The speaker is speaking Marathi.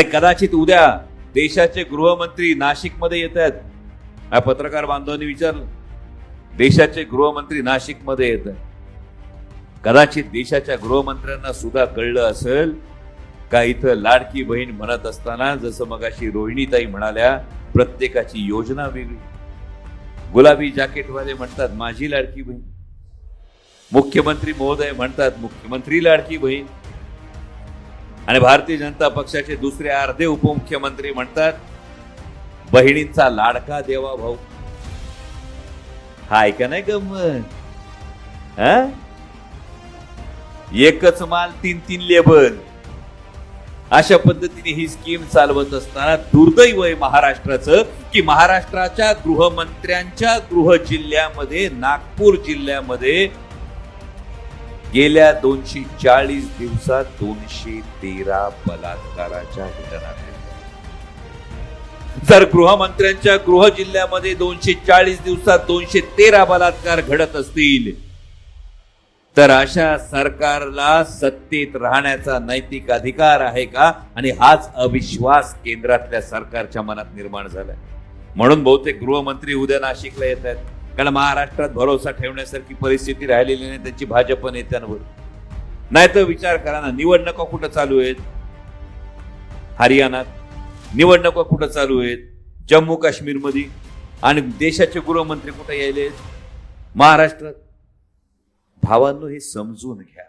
आणि कदाचित उद्या देशाचे गृहमंत्री नाशिकमध्ये येत आहेत. हा पत्रकार बांधवांनी विचारलं. देशाचे गृहमंत्री नाशिकमध्ये येत आहेत. कदाचित देशाच्या गृहमंत्र्यांना सुद्धा कळलं असेल का इथं लाडकी बहीण म्हणत असताना जसं मगाशी रोहिणीताई म्हणाल्या प्रत्येकाची योजना वेगळी. गुलाबी जॅकेटवाले म्हणतात माझी लाडकी बहीण. मुख्यमंत्री महोदय म्हणतात मुख्यमंत्री लाडकी बहीण. आणि भारतीय जनता पक्षाचे दुसरे अर्धे उपमुख्यमंत्री म्हणतात बहिणींचा लाडका देवा भाऊ. हाय का नाही ग एकच माल तीन तीन लेबल. अशा पद्धतीने ही स्कीम चालवत असताना दुर्दैव आहे महाराष्ट्राचं की महाराष्ट्राच्या गृहमंत्र्यांच्या गृह जिल्ह्यामध्ये नागपूर जिल्ह्यामध्ये गेल्या दोनशे चाळीस दिवसात दोनशे तेरा बलात्काराच्या घटना घडल्या. जर गृहमंत्र्यांच्या गृह जिल्ह्यामध्ये दोनशे चाळीस दिवसात दोनशे तेरा बलात्कार घडत असतील तर अशा सरकारला सत्तेत राहण्याचा नैतिक अधिकार आहे का? आणि हाच अविश्वास केंद्रातल्या सरकारच्या मनात निर्माण झालाय. म्हणून बहुतेक गृहमंत्री उद्या नाशिकला येत आहेत. कारण महाराष्ट्रात भरोसा ठेवण्यासारखी परिस्थिती राहिलेली नाही त्यांची भाजप नेत्यांवर नाही तर विचार करा ना निवडणुका कुठं चालू आहेत? हरियाणात. निवडणुका कुठं चालू आहेत? जम्मू काश्मीरमध्ये. आणि देशाचे गृहमंत्री कुठे यायले महाराष्ट्रात. भावांनो हे समजून घ्या.